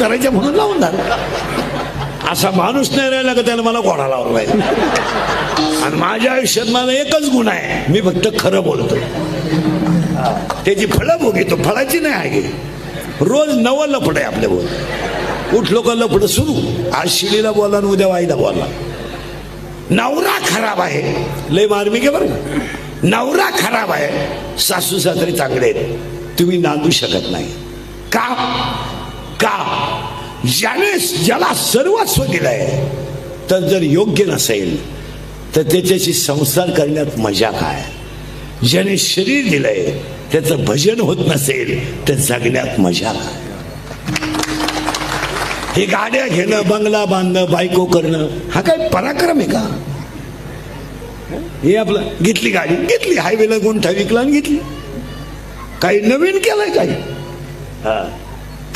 करायच्या म्हणून लावून झालं. असा माणूस नाही राहिला का त्यानं मला घोडा लावला आणि माझ्या आयुष्यात माझा एकच गुण आहे. मी फक्त खरं बोलतो. त्याची फळं भोगितो. फळाची नाही आहे रोज नवं लफड आहे आपल्या बोल उठलो का लफड सुरू? आज शिळीला बोला आणि उद्या वाईला बोला. नवरा खराब आहे. लय मार्मिक आहे बरं नवरा खराब आहे. सासू सासरे चांगले आहेत. तुम्ही नांदू शकत नाही. का? का? ज्याने ज्याला सर्वस्व दिलंय तर जर योग्य नसेल तर त्याच्याशी संसार करण्यात मजा काय? ज्याने शरीर दिलंय त्याचं भजन होत नसेल तर जगण्यात मजा काय? हे गाड्या घेणं बंगला बांधणं बायको करणं हा काय पराक्रम आहे का? हे आपलं घेतली गाडी घेतली हायवेला गुंठा विकला आणि घेतली. काही नवीन केलंय काही? हा.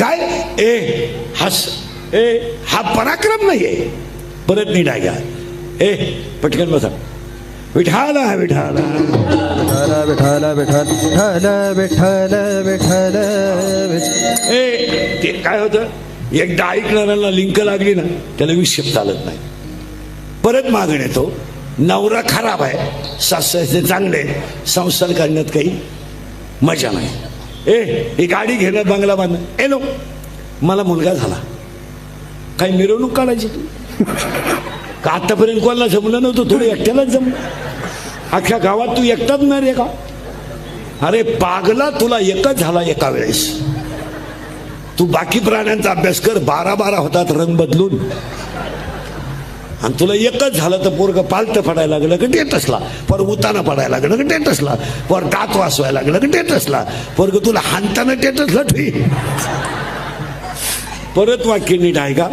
काय? ए हस ए हा पराक्रम नाहीये. परत आहे का ए पटकन बसा. विठाला विठाला विठाला विठाला विठाला विठाला विठाला ए ते काय होतं? एकदा ऐकणाऱ्याला लिंक लागली ना त्याला विक्षेप चालत नाही. परत मागण येतो. नवरा खराब आहे. सासरे चांगले. संसार करण्यात काही मजा नाही. ए ही गाडी घेणं बंगला बांधणं. एलो मला मुलगा झाला. काही मिरवणूक काढायची? तू का आतापर्यंत कोणाला जमलं नव्हतं? थोडं एकट्यालाच जम अख्ख्या गावात तू एकटाच नाही रे का? अरे पागला तुला एकच झाला एका वेळेस. तू बाकी प्राण्यांचा अभ्यास कर. बारा बारा होतात रंग बदलून. आणि तुला एकच झालं तर पोरग पालतं पडायला लागलं की टेटसला. पर उताना पडायला लागलं की टेटसला. पर दात वासवायला लागलं की टेटसला. पोरग तुला हाणताना टेटसला ठुई परत वाक्य नीट आहे का?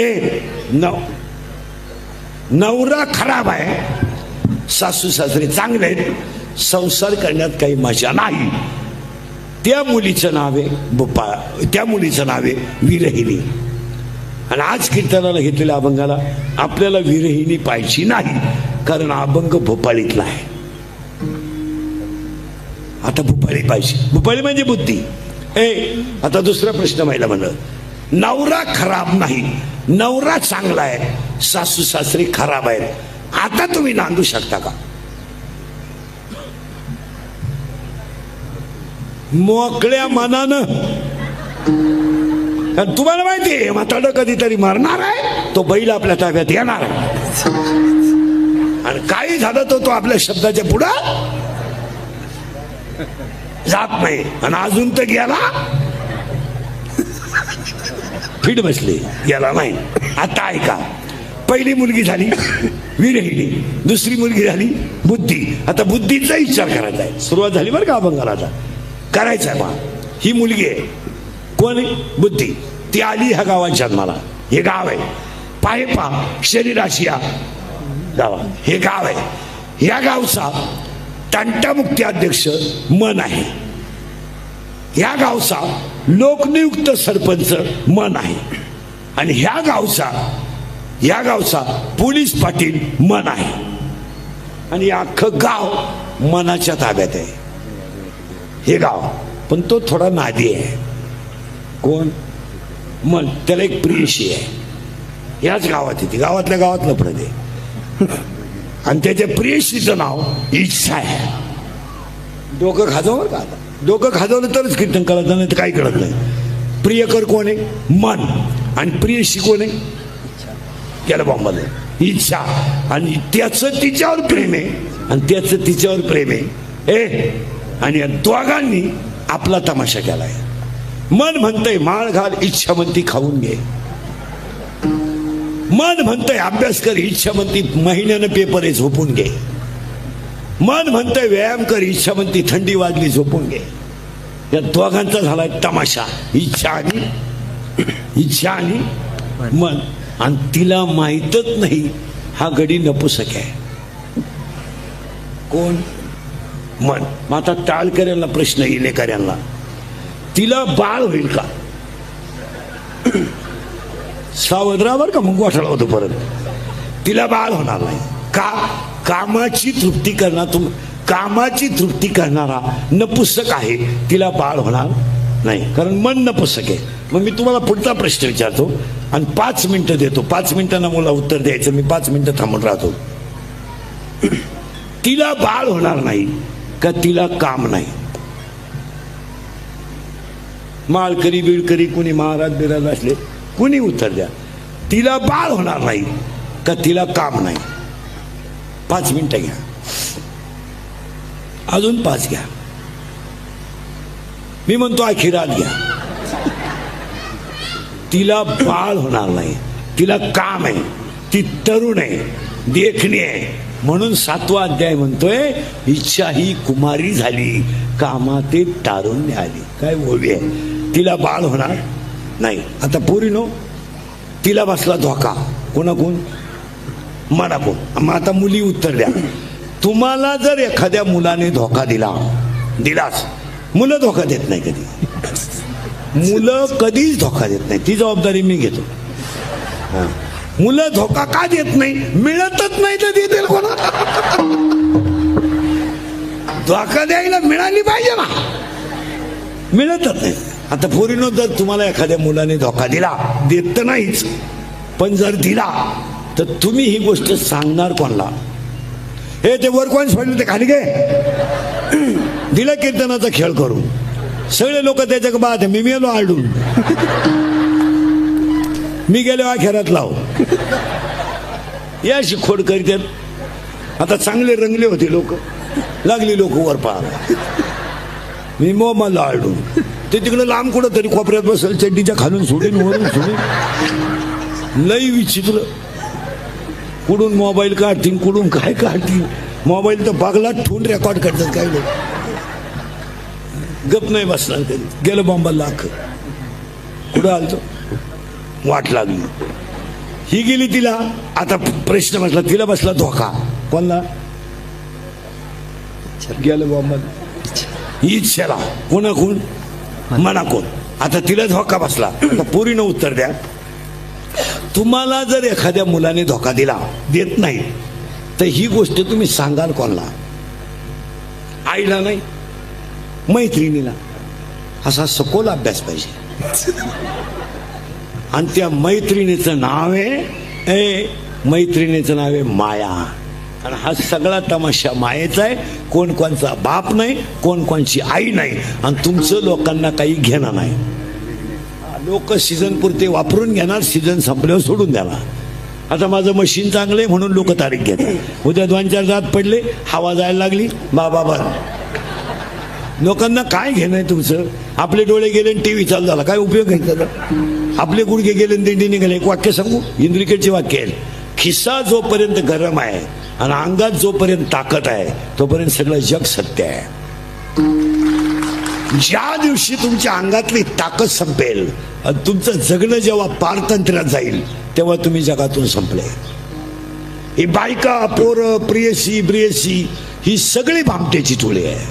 ए नव नवरा खराब आहे. सासू सासरे चांगले आहेत. संसार करण्यात काही मजा नाही. त्या मुलीचं नाव आहे बुप्पा त्या मुलीचं नाव आहे विरहिणी. आणि आज कीर्तनाला घेतलेल्या अभंगाला आपल्याला विरहिणी पाहिजे नाही कारण अभंग भोपाळीतला आहे. आता भोपाळी पाहिजे. भोपाळी म्हणजे बुद्धी. ए आता दुसरा प्रश्न माहिला म्हणलं नवरा खराब नाही नवरा चांगला आहे सासू सासरी खराब आहेत. आता तुम्ही नांदू शकता का? मोकळ्या मनानं कारण तुम्हाला माहिती आहे म्हातारं कधीतरी मरणार आहे तो बैल आपल्या ताब्यात येणार आहे. आणि काही झालं तर तो आपल्या शब्दाच्या पुढं जात नाही. आणि अजून तर गेला. फिट बसले गेला नाही. आता ऐका पहिली मुलगी झाली विरहिणी. दुसरी मुलगी झाली बुद्धी. आता बुद्धीचा विचार करायचा आहे. सुरुवात झाली बरं का अभंगाला आता? करायचा आहे मग ही मुलगी आहे. पण बुद्धी. ती आली ह्या गावात जन्माला हे गाव आहे. पाय पा शरीराशी या गावा हे गाव आहे. या गावचा तंटामुक्ती अध्यक्ष मन आहे. या गावचा लोकनियुक्त सरपंच मन आहे. आणि ह्या गावचा या गावचा पोलीस पाटील मन आहे. आणि अख्खं गाव मनाच्या ताब्यात आहे. हे गाव. पण तो थोडा नादी आहे. कोण? मन त्याला एक प्रियशी आहे. याच गावात येते. गावातल्या गावातलं प्रदे आणि त्याच्या प्रियशीचं नाव इच्छा आहे. डोकं खाजवलं का आता? डोकं खाजवलं तरच कीर्तन कळत नाही तर काही कळत नाही. प्रियकर कोण आहे? मन. आणि प्रियशी कोण आहे? त्याला बॉम्बाला इच्छा आणि त्याचं तिच्यावर प्रेम आहे. आणि त्याचं तिच्यावर प्रेम आहे. ए आणि या दोघांनी आपला तमाशा केला आहे मन म्हणतंय माळ घाल इच्छा म्हणती खाऊन घे. मन म्हणतंय अभ्यास कर इच्छा म्हणती महिन्यानं पेपर आहे झोपून घे. मन म्हणतंय व्यायाम कर इच्छा म्हणती थंडी वाजली झोपून घे. या दोघांचा झालाय तमाशा. इच्छा आणि इच्छा आणि मन. आणि तिला माहीतच नाही हा गडी नपुसक आहे. कोण? मन. मग आता टाळकऱ्यांना प्रश्न इलेकऱ्यांना तिला बाळ होईल का? सावधरावर का मग गोठाळा होतो परत. तिला बाळ होणार नाही. का? कामाची तृप्ती करणार तुम कामाची तृप्ती करणारा नपुसक आहे. तिला बाळ होणार नाही. कारण मन नपुसक आहे. मग मी तुम्हाला पुढचा प्रश्न विचारतो. आणि पाच मिनिटं देतो. पाच मिनिटांना मला उत्तर द्यायचं. मी पाच मिनिटं थांबून राहतो. तिला बाळ होणार नाही का तिला काम नाही? माळकरी बिळकरी कुणी महाराज बिराज असले कुणी उत्तर द्या. तिला बाळ होणार नाही का तिला काम नाही. पाच मिनिटं घ्या. अजून पाच घ्या. मी म्हणतो अखिरात घ्या. तिला बाळ होणार नाही तिला काम आहे ती तरुण आहे देखणी आहे. म्हणून सातवा अध्याय म्हणतोय इच्छा ही कुमारी झाली कामाते तारुण्य आली. काय ओवी आहे? तिला बाळ होणार नाही. आता पोरीनो तिला बसला धोका. कोणाकोण मला कोण मग आता मुली उत्तर द्या. तुम्हाला जर एखाद्या मुलाने धोका दिला दिलास मुलं धोका देत नाही कधी. मुलं कधीच धोका देत नाही. ती जबाबदारी मी घेतो. मुलं धोका का देत नाही? मिळतच नाही तर देतील कोणा धोका द्यायला मिळाली पाहिजे ना. मिळतच नाही. आता पोरीनो जर तुम्हाला एखाद्या मुलाने धोका दिला देत तर नाहीच पण जर दिला तर तुम्ही ही गोष्ट सांगणार कोणला? हे ते वर कोण सोडले ते खाली गे दिला कीर्तनाचा खेळ करून. सगळे लोक त्याच्या बाद मी मेलो आडून मी गेलो अखेरात लाव. याशी खोड करीत आता चांगले रंगले होते लोक. लागली लोक वर पाहा. मी मग मला ते तिकडे लांब कुठं तरी कोपऱ्यात बसल चड्डीच्या खालून सोडीन वरून सोडीन. लई विचित्र. कुठून मोबाईल काढतील कुठून काय काढतील? मोबाईल तर बागला ठेवून रेकॉर्ड करतात काय लोक गप नाही बसणार कधी. गेलं बॉम्बा लाख. कुठं आलतो? वाट लागली. ही गेली तिला. आता प्रश्न बसला तिला बसला धोका. कोणला? गेलं बॉम्बा इच्छेला कोणा कोण म्हणा. कोण? आता तिला धोका बसला. आता उत्तर द्या. तुम्हाला जर एखाद्या मुलाने धोका दिला देत नाही तर ही गोष्ट तुम्ही सांगाल कोणला? आईला नाही मैत्रिणीला. असा सखोल अभ्यास पाहिजे. आणि त्या मैत्रिणीचं नाव आहे ए मैत्रिणीचं नाव आहे माया. आणि हा सगळा तमाशा मायेचा आहे. कोण कोणचा बाप नाही कोण कोणची आई नाही. आणि तुमचं लोकांना काही घेणार नाही. लोक सीझन पुरते वापरून घेणार सीझन संपल्यावर सोडून देणार. आता माझं मशीन चांगलं आहे म्हणून लोक तारीख घेतात. उद्या दोन चार जात पडले हवा जायला लागली बाबा बा लोकांना काय घेणं आहे तुमचं? आपले डोळे गेले आणि टी व्ही चालू झाला. काय उपयोग आहे त्याचा? आपले गुडघे गेले आणि दिंडी निघाले. एक वाक्य सांगू? इंद्रिकेटचे वाक्य आहे. खिस्सा जोपर्यंत गरम आहे आणि अंगात जोपर्यंत ताकद आहे तोपर्यंत सगळं जग सत्य आहे. ज्या दिवशी तुमच्या अंगातली ताकद संपेल आणि तुमचं जगणं जेव्हा पारतंत्र्यात जाईल तेव्हा तुम्ही जगातून संपले. ही बायका पोरं प्रियसी ब्रियसी ही सगळी भामटेची टोळी आहे.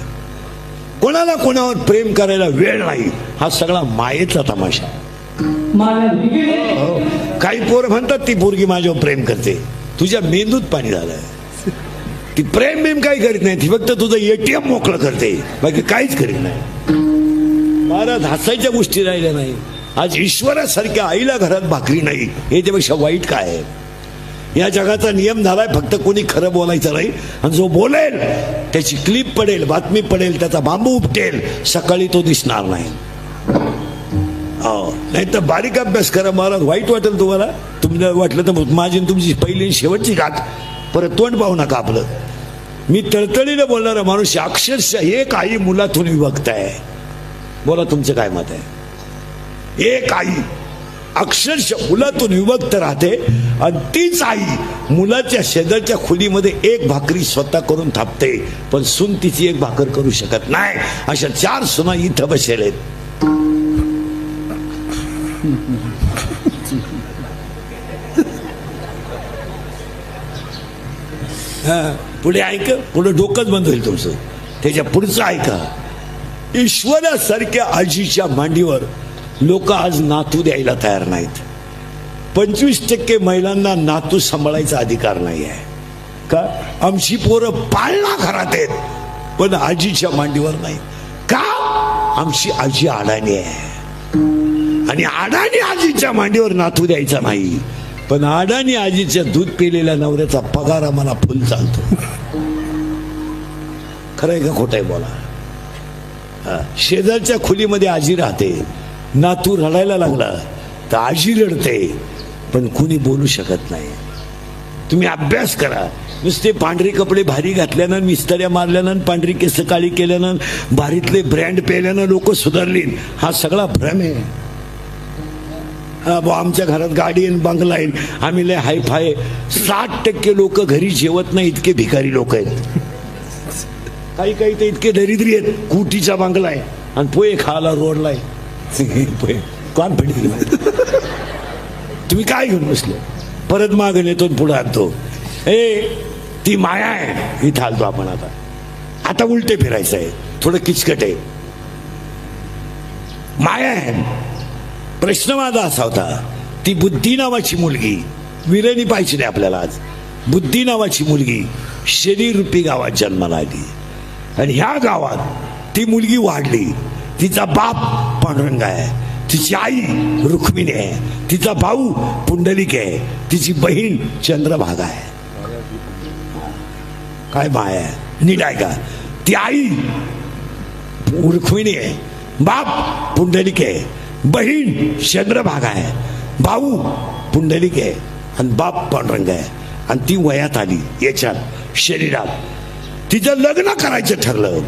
कोणाला कोणावर प्रेम करायला वेळ नाही हा सगळा मायेचा तमाशा हो. काही पोरं म्हणतात ती पोरगी माझ्यावर प्रेम करते. तुझ्या मेंदूत पाणी झालं ती प्रेम बेम काही करीत नाही ती फक्त तुझं एटीएम मोकळं करते. बाकी काहीच करीत नाही. महाराज हसायच्या गोष्टी राहिल्या नाही. आज ईश्वरासारख्या आईला घरात भाकरी नाही. याच्यापेक्षा वाईट काय आहे? या जगाचा नियम झालाय फक्त कोणी खरं बोलायचं नाही. आणि जो बोलेल त्याची क्लिप पडेल बातमी पडेल त्याचा बांबू उपटेल. सकाळी तो दिसणार नाही. हो. नाही तर बारीक अभ्यास करा महाराज वाईट वाटेल तुम्हाला. तुम्हाला वाटलं तर माझी तुमची पहिली शेवटची गाठ. परत तोंड पाहू नका आपलं. मी तळतळीनं बोलणारा माणूस अक्षरशः एक आई मुलातून विभक्त आहे. बोला तुमचं काय मत आहे? एक आई अक्षरशः मुलातून विभक्त राहते आणि तीच आई मुलाच्या शेजारच्या खोलीमध्ये एक भाकरी स्वतः करून थापते. पण सून तिची एक भाकर करू शकत नाही. अशा चार सुना इथं बसेल आहेत. पुढे ऐक पुढे डोकंच बंद होईल तुमचं. त्याच्या पुढचं ऐका. ईश्वरासारख्या आजीच्या मांडीवर लोक आज नातू द्यायला तयार नाहीत. पंचवीस टक्के महिलांना नातू सांभाळायचा अधिकार नाही आहे. का? आमची पोरं पाळणा घरात आहेत पण आजीच्या मांडीवर नाही. का? आमची आजी अडाणी आहे. आणि अडाणी आजीच्या मांडीवर नातू द्यायचा नाही. पण अडाणी आजीच्या दूध पिलेल्या नवऱ्याचा पगार आम्हाला फुल चालतो. खरंय का खोट आहे बोला शेजारच्या खोलीमध्ये आजी राहते. नातू रडायला लागला तर आजी रडते पण कुणी बोलू शकत नाही. तुम्ही अभ्यास करा. नुसते पांढरे कपडे भारी घातल्यानं मिस्तऱ्या मारल्यानं पांढरी केस काळी केल्यानं भारीतले ब्रँड पेल्यानं लोक सुधारली हा सगळा भ्रम आहे. आमच्या घरात गाडी आहे बंगला आहे. आम्ही लय हायफाय साठ टक्के लोक घरी जेवत नाही इतके भिकारी लोक आहेत. काही काही तर इतके दरिद्री आहेत. कुटीचा बंगला आहे. आणि पोहे खायला रोडला आहे. पोहे. कॉन्फिडन्स तुम्ही काय घेऊन बसले? परत माग नेतो पुढे आणतो. ए ती माया आहे. इथं आलतो आपण आता. आता उलटे फिरायचं आहे. थोडं किचकट आहे. माया आहे. प्रश्न माझा असा होता. ती बुद्धी नावाची मुलगी. विरणी पाहिजे नाही आपल्याला आज. बुद्धी नावाची मुलगी शरीर रूपी गावात जन्माला आली. आणि ह्या गावात ती मुलगी वाढली. तिचा बाप पांडुरंग आहे. तिची आई रुक्मिणी आहे. तिचा भाऊ पुंडलिक आहे. तिची बहीण चंद्रभागा आहे. काय माय आहे? नीट आहे का ती आई रुक्मिणी आहे. बाप पुंडलिक आहे. बहीण चंद्रभागा आहे. भाऊ पुंडलिक आहे. आणि बाप पांडुरंग आहे. आणि ती वयात आली. याच्यात शरीरात तिचं लग्न करायचं ठरलं.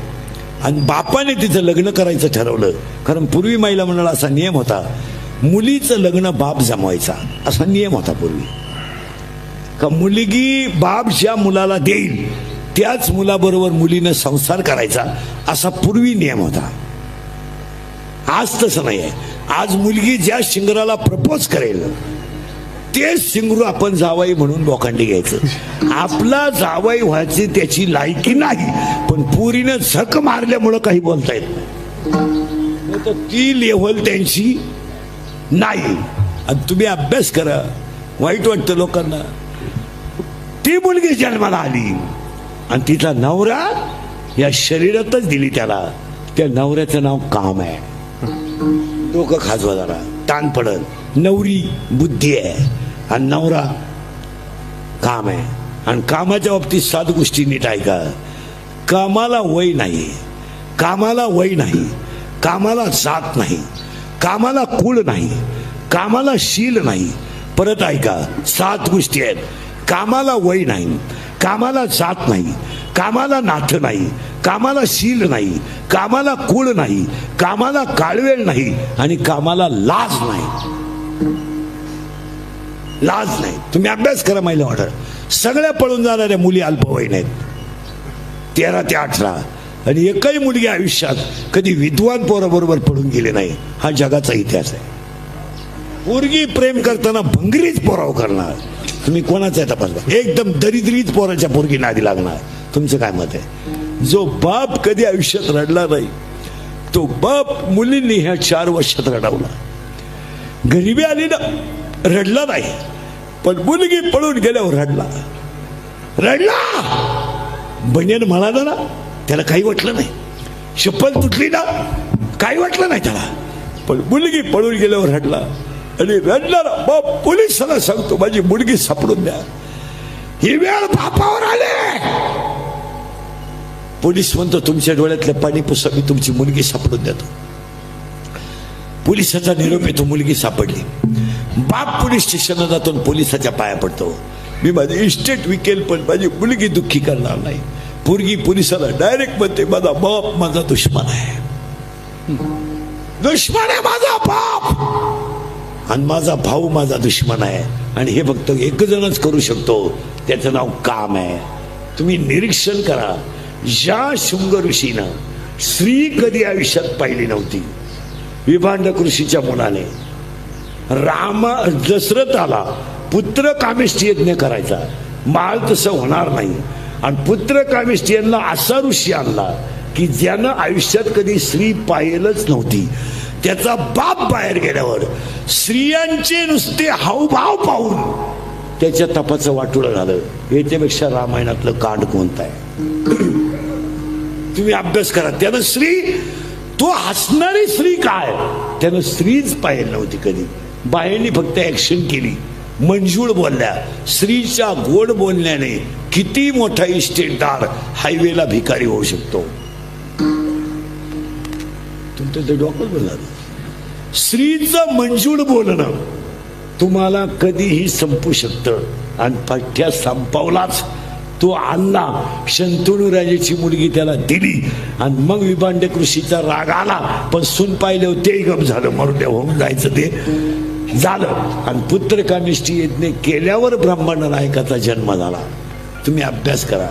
आणि बापाने तिचं लग्न करायचं ठरवलं. कारण पूर्वी महिला मंडळ असा नियम होता मुलीचं लग्न बाप जमवायचा. असा नियम होता पूर्वी. का मुलगी बाप ज्या मुलाला देईल त्याच मुलाबरोबर मुलीनं संसार करायचा असा पूर्वी नियम होता. आज तसं नाही आहे. आज मुलगी ज्या शिंगराला प्रपोज करेल तेच शिंगरू आपण जावाई म्हणून लोखंडी घ्यायचं. आपला जावाई व्हायची त्याची लायकी नाही पण पुरीनं झक मारल्यामुळं काही बोलता येत तर ती लेव्हल त्यांची नाही. आणि तुम्ही अभ्यास करा वाईट वाटतं लोकांना. ती मुलगी जन्माला आली आणि तिचा नवरा या शरीरातच दिली त्याला. त्या नवऱ्याचं नाव काम आहे. डोकं खाजवा जरा ताण पडत नवरी बुद्धी आहे आणि नवरा काम आहे. आणि कामाच्या बाबतीत सात गोष्टी नीट ऐका. कामाला वय नाही. कामाला वय नाही. कामाला जात नाही. कामाला कुळ नाही. कामाला शील नाही. परत ऐका सात गोष्टी आहेत. कामाला वय नाही. कामाला जात नाही. कामाला नाथ नाही. कामाला शील नाही कामाला कुळ नाही कामाला काळवेळ नाही आणि कामाला लाज नाही. लाज नाही. तुम्ही अभ्यास करा महिला ऑर्डर. सगळ्या पळून जाणाऱ्या मुली अल्पवयीन आहेत. तेरा ते अठरा. आणि एकही मुलगी आयुष्यात कधी विद्वान पोराबरोबर पळून गेले नाही. हा जगाचा इतिहास आहे. पोरगी प्रेम करताना भंगरीच पोराव करणार. तुम्ही कोणाचा आहे तपास एकदम दरिद्रीच पोराच्या पोरगी नादी लागणार. तुमचं काय मत आहे? जो बाप कधी आयुष्यात रडला नाही तो बाप मुलींनी ह्या चार वर्षात रडवला. गरिबी आली ना रडला नाही पण मुलगी पळून गेल्यावर रडला. रडला! बनियन म्हणाला ना त्याला काही वाटलं नाही. चप्पल तुटली ना काही वाटलं नाही त्याला. पण मुलगी पळून गेल्यावर रडला. आणि रडणारा बाप पोलिसाला सांगतो माझी मुलगी सापडून द्या. ही वेळ बापावर आले. पोलीस म्हणतो तुमच्या डोळ्यातल्या पाणी पुसा मी तुमची मुलगी सापडून देतो. पोलिसाचा निरोप येतो मुलगी सापडली. बाप पोलीस स्टेशनला जातो आणि पोलिसाच्या पाया पडतो. मी माझी इस्टेट विकेल पण माझी मुलगी दुःखी करणार नाही. पोरगी पोलिसाला डायरेक्ट म्हणते माझा बाप माझा दुश्मन आहे. दुश्मन आहे माझा बाप. आणि माझा भाऊ माझा दुश्मन आहे. आणि हे फक्त एक जणच करू शकतो. त्याचं नाव काम आहे. तुम्ही निरीक्षण करा. ज्या शुंग ऋषीनं स्त्री कधी आयुष्यात पाहिली नव्हती विभांड ऋषीच्या मुलाने राम दशरथाला पुत्र कामेष्टी यज्ञ करायचा. माळ तसं होणार नाही. आणि पुत्र कामेष्टी यांना असा ऋषी आणला की ज्यानं आयुष्यात कधी स्त्री पाहिलंच नव्हती. त्याचा बाप बाहेर गेल्यावर स्त्रियांचे नुसते हावभाव पाहून त्याच्या तपाचं वाटोळं झालं. याच्यापेक्षा रामायणातलं कांड कोणतं आहे? तुम्ही अभ्यास करा. त्यानं स्त्री तो हसणारी स्त्री काय? त्यानं स्त्रीच पाहिली नव्हती कधी. बायांनी फक्त ऍक्शन केली. मंजूळ बोलल्या. स्त्रीच्या गोड बोलण्याने किती मोठा इस्टेटदार हायवेला भिकारी होऊ शकतो. तुमचं ते डॉक्टर बोलणार. स्त्रीचं मंजूळ बोलणं तुम्हाला कधीही संपू शकतं. आणि पठ्या संपवलाच तो आणला शंतनू राजाची मुलगी त्याला दिली. आणि मग विभांड कृषीचा राग आला. पण सून पाहिले ते गम झालं. म्हणून होऊन जायचं ते. झालं. आणि पुत्र पुत्रकानिष्ठी यज्ञ केल्यावर ब्रह्मांड नायकाचा जन्म झाला. तुम्ही अभ्यास करा.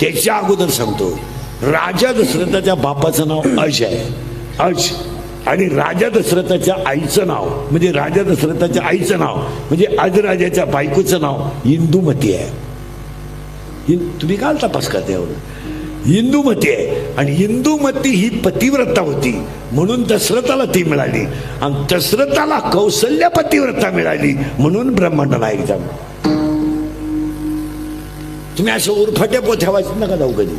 त्याच्या अगोदर सांगतो. राजा दशरथाच्या बापाचं नाव अज आहे. अज. आणि राजा दशरथाच्या आईचं नाव म्हणजे राजा दशरथाच्या आईचं नाव म्हणजे अजराजाच्या बायकोचं नाव इंदुमती आहे. तुम्ही काल तपास करता एवढं. हिंदूमती आहे आणि हिंदूमती ही पतिव्रता होती. म्हणून दशरथाला ती मिळाली. आणि दशरथाला कौशल्य पतिव्रता मिळाली. म्हणून ब्रह्मांड नायक तुम्ही असं उरफाट्या पोथ्या वाचत नका जाऊ कधी.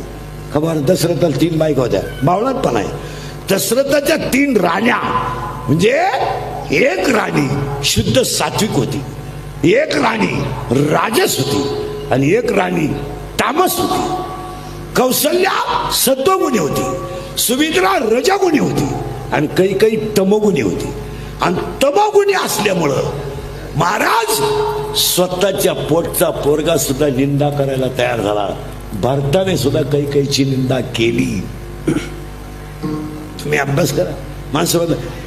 खबर दशरथाला तीन बायका होत्या. बावळात पण आहे. दशरथाच्या तीन राण्या म्हणजे एक राणी शुद्ध सात्विक होती. एक राणी राजस होती. आणि एक राणी तामस होती. कौशल्या सत्वगुणी होती. सुमित्रा रजगुणी होती. आणि काही काही तमगुणी होती. आणि तमगुणी असल्यामुळं महाराज स्वतःच्या पोटचा पोरगा सुद्धा निंदा करायला तयार झाला. भारताने सुद्धा काही काहीची निंदा केली. तुम्ही अभ्यास करा. माणसं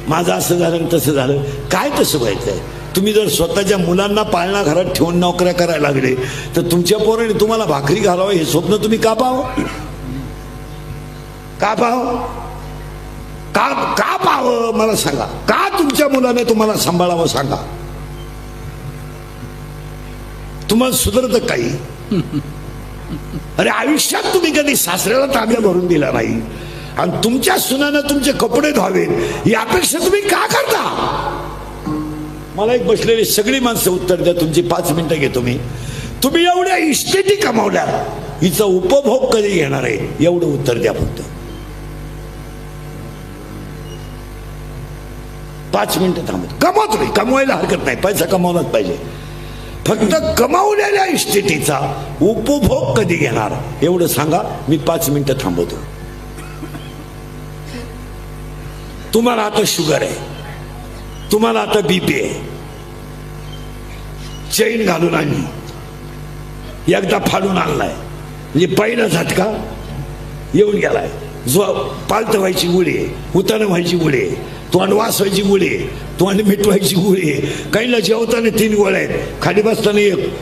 माझं असं झालं तसं झालं. काय तसं व्हायचंय तुम्ही जर स्वतःच्या मुलांना पाळणा घरात ठेवून नोकऱ्या करायला लागले तर तुमच्या पोराने तुम्हाला भाकरी घालावं हे स्वप्न तुम्ही का पाव का पाव का का पाहावं? मला सांगा. का तुमच्या मुलाने तुम्हाला सांभाळावं सांगा? तुम्हाला सुधरत काही? अरे आयुष्यात तुम्ही कधी सासऱ्याला ताब्या भरून दिला नाही. आणि तुमच्या सुनानं तुमचे कपडे धुवावेत. यापेक्षा तुम्ही का करता? मला एक बसलेली सगळी माणसं उत्तर द्या तुमची पाच मिनिटं घेतो मी तुम्ही एवढ्या इस्टेटी कमावल्या हिचा उपभोग कधी घेणार आहे एवढं उत्तर द्या फक्त. पाच मिनिटं थांबत कमवा तुम्ही कमवायला हरकत नाही पैसा कमावलाच पाहिजे. फक्त कमावलेल्या इस्टेटीचा उपभोग कधी घेणार एवढं सांगा मी पाच मिनिटं थांबवतो. तुम्हाला आता शुगर आहे. तुम्हाला आता बीपी आहे. चैन घालून आणली एकदा फाडून आणलाय. म्हणजे पहिला झटका येऊन गेलाय. जो पालत व्हायची गुळी आहे उतानं व्हायची गुळी तोंड वास व्हायची गुळी आहे तोंड मिटवायची गोळी आहे. काहीला जेवताना तीन गोळ्या आहेत. खाली बसताना एक.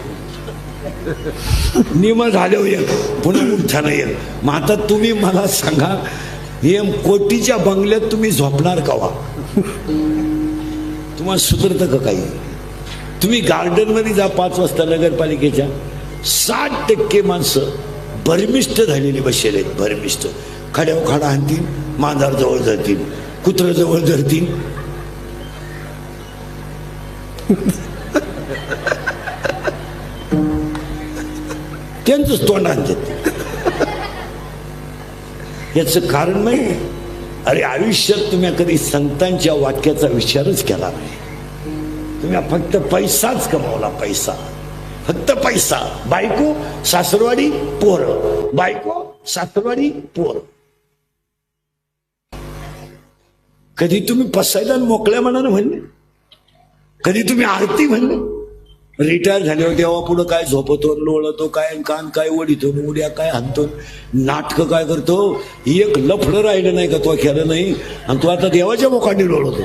निम झाल्यावर एक. पुन्हा उठताना एक. मग आता तुम्ही मला सांगा हे कोटीच्या बंगल्यात तुम्ही झोपणार कवा? तुम्हाला सुधरतं का काही? तुम्ही गार्डनमध्ये जा पाच वाजता नगरपालिकेच्या. साठ टक्के माणसं भरमिष्ट झालेली बसलेले आहेत भरमिष्ट. खड्यावर खाडा आणतील मांजार जवळ धरतील कुत्र जवळ धरतील. त्यांचंच तोंड आणतात. याचं कारण नाही अरे आयुष्यात तुम्ही कधी संतांच्या वाक्याचा विचारच केला नाही. तुम्ही फक्त पैसाच कमावला पैसा. फक्त पैसा. बायको सासरवाडी पोर. बायको सासरवाडी पोर. कधी तुम्ही पसायला मोकळ्या मनानं म्हणले? कधी तुम्ही आरती म्हणले? रिटायर झाल्यावर तेव्हा पुढं काय झोपतो लोळतो काय कान काय ओढितो उड्या काय हाणतो नाटकं काय करतो? एक लफडं राहिलं नाही का तो खेळलं नाही? आणि तो आता देवाच्या मोकांनी लोळतो.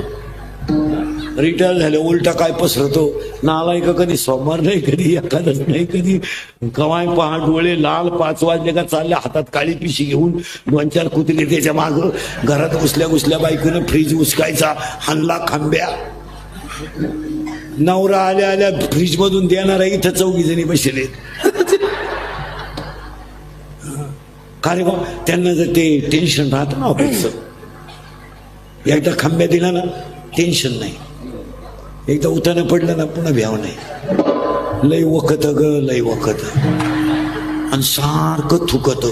रिटायर झाले उलटा काय पसरतो? नालाय का कधी सोमवार नाही कधी एखादच नाही कधी कवाय पहा डोळे लाल पाच वाजले का चालल्या हातात काळी पिशी घेऊन दोन चार कुत्रे त्याच्या माग घरात घुसल्या घुसल्या बायकोनं फ्रीज उचकायचा हानला खांब्या. नवरा आल्या आल्या फ्रीज मधून आहे इथं चौघी जणी बसले काय बा त्यांना जर ते टेन्शन राहतं ना ऑफिसचं एकदा खांब्या दिला ना टेन्शन नाही. एकदा उतानं पडलं ना पुन्हा भ्याव नाही. लय वखत ग लय वखत. आणि सारखं थुकत.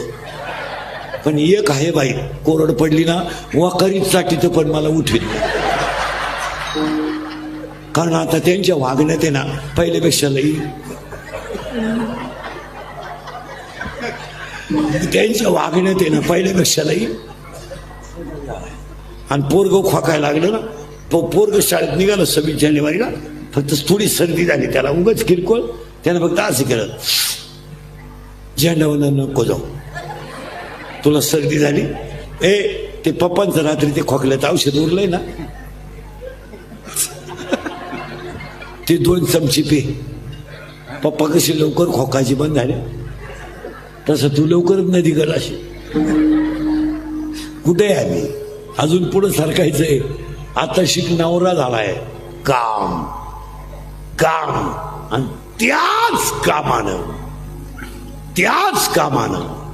पण एक आहे बाई कोरड पडली ना वाकरीत साठी पण मला उठवीत नाही. कारण आता त्यांच्या वागण्यात आहे ना पहिल्यापेक्षा लई. त्यांच्या वागण्यात आहे ना पहिल्यापेक्षा लई. आणि पोरग खोकायला लागलं ना तो पोरग शाळेत निघालं सव्वीस जानेवारीला फक्त थोडी सर्दी झाली त्याला उगच किरकोळ त्यानं फक्त असं केलं झेंडावनं नको जाऊ. तुला सर्दी झाली. ए ते पप्पांचं रात्री ते खोकल्यात औषध उरलंय ना ते दोन चमचे पे. पप्पा कसे लवकर खोकाची बंद झाले. तसं तू लवकरच नदी गलाशी कुठे आहे आम्ही अजून सरकायचं आहे. आता शिक नवरा झालाय. काम. काम. आणि त्याच कामानं. त्याच कामानं.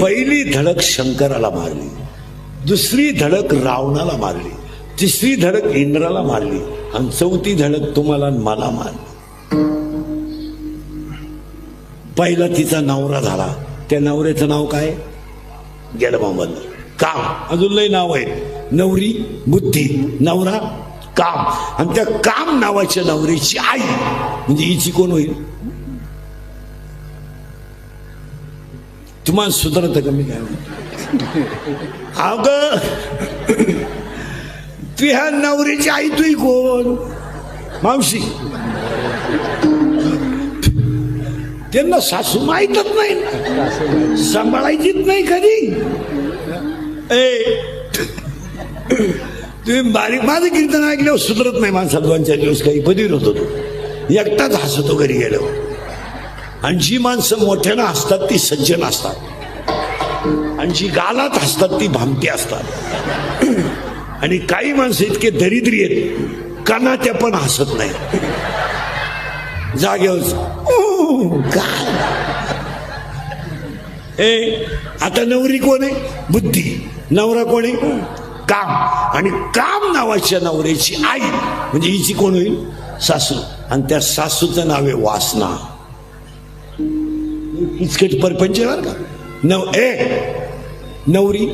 पहिली धडक शंकराला मारली. दुसरी धडक रावणाला मारली. तिसरी धडक इंद्राला मारली. आणि चौथी धडक तुम्हाला मला मान पहिला तिचा नवरा झाला. त्या नवऱ्याचं नाव काय? गेलं काम. अजून लय नाव आहे. नवरी बुद्धी नवरा काम. आणि त्या काम नावाच्या नवरीची आई. म्हणजे हिची कोण होईल? तुम्हाला सुधारत का मी काय अग तू ह्या नवरीची आई तुही कोण? मावशी. त्यांना सासू माहीतच नाही सांभाळायचीच नाही कधी. ए. तुम्ही बारीक माझं कीर्तन ऐकल्यावर सुधरत नाही माणसा दोन चार दिवस काही. पदवीर होतो तो. एकटाच हसतो घरी गेल्यावर. आणि जी माणसं मोठ्यानं हसतात ती सज्जन असतात. आणि जी गालात हसतात ती भामटी असतात. आणि काही माणसं इतके दरिद्री आहेत कानात्या पण हसत नाही जागेवर काय? ए आता नवरी कोण आहे? बुद्धी. नवरा कोण आहे? काम. आणि काम नावाच्या नवऱ्याची आई. म्हणजे हिची कोण होईल? सासू. आणि त्या सासूचं नाव आहे वासना. इचकट परपंच का? नव ए नवरी.